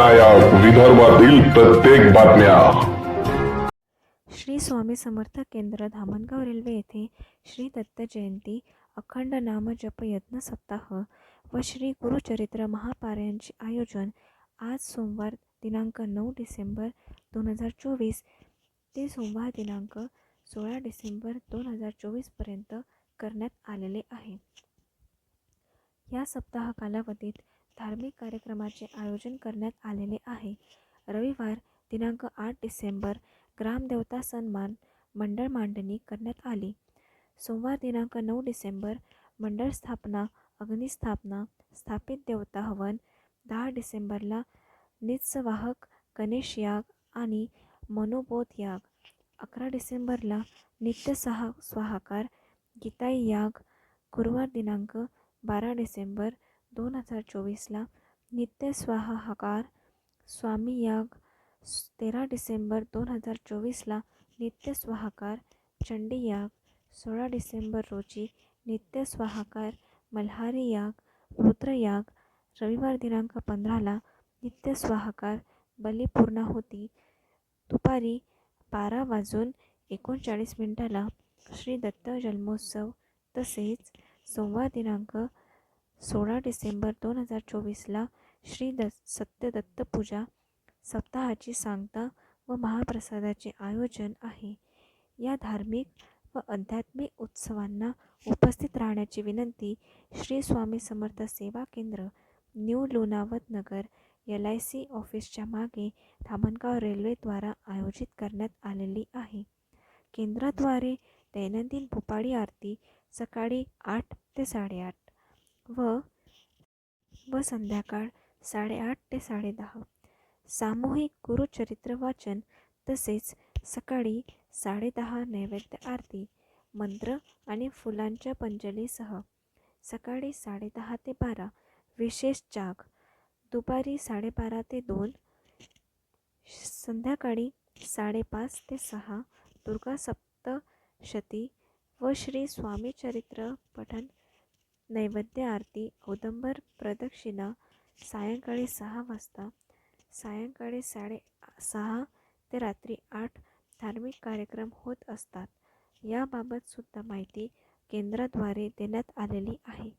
लोकनायक विदर्भातील प्रत्येक बातम्या. श्री स्वामी समर्थ केंद्र धामणगाव रेल्वे येथे श्री दत्त जयंती अखंड नाम जप यज्ञ सप्ताह व श्री गुरुचरित्र महापारायणचे आयोजन आज सोमवार दिनांक नऊ डिसेंबर दोन हजार चोवीस ते सोमवार दिनांक सोळा डिसेंबर दोन हजार चोवीसपर्यंत करण्यात आलेले आहे. या सप्ताह कालावधीत धार्मिक कार्यक्रमाचे आयोजन करण्यात आलेले आहे. रविवार दिनांक आठ डिसेंबर ग्रामदेवता सन्मान मंडळ मांडणी करण्यात आली. सोमवार दिनांक नऊ डिसेंबर मंडळ स्थापना अग्निस्थापना स्थापित देवता हवन दहा डिसेंबरला नित्सवाहक गणेश याग आणि मनोबोध याग अकरा डिसेंबरला नित्य सहा स्वाहाकार गीताई याग गुरुवार दिनांक बारा डिसेंबर दोन हजार चोवीसला नित्य स्वाहाकार स्वामी याग तेरा डिसेंबर दोन हजार चोवीसला नित्य स्वाहाकार चंडी याग सोळा डिसेंबर रोजी नित्य स्वाहाकार मल्हारी याग रुद्रयाग रविवार दिनांक पंधराला नित्य स्वाहाकार बलिपूर्णाहुती दुपारी बारा वाजून एकोणचाळीस मिनिटाला श्री दत्त जन्मोत्सव तसेच सोमवार दिनांक सोळा डिसेंबर दोन हजार चोवीसला श्री द सत्यदत्त पूजा सप्ताहाची सांगता व महाप्रसादाचे आयोजन आहे. या धार्मिक व आध्यात्मिक उत्सवांना उपस्थित राहण्याची विनंती श्री स्वामी समर्थ सेवा केंद्र new Lonavat Nagar L I C ऑफिसच्या मागे धामणगाव रेल्वेद्वारा आयोजित करण्यात आलेली आहे. केंद्राद्वारे दैनंदिन भोपाळी आरती सकाळी आठ ते साडेआठ व व संध्याकाळ साडेआठ ते साडेदहा. सामूहिक गुरुचरित्र वाचन तसेच सकाळी साडेदहा नैवेद्य आरती मंत्र आणि फुलांच्या पंजलीसह सकाळी साडेदहा ते बारा विशेष जाग दुपारी साडेबारा ते दोन संध्याकाळी साडेपाच ते सहा दुर्गा सप्तशती व श्री स्वामी चरित्र पठण नैवेद्य आरती औदंबर प्रदक्षिणा सायंकाळी सहा वाजता सायंकाळी साडे सहा ते रात्री आठ धार्मिक कार्यक्रम होत असतात. याबाबत सुद्धा माहिती केंद्राद्वारे देण्यात आलेली आहे.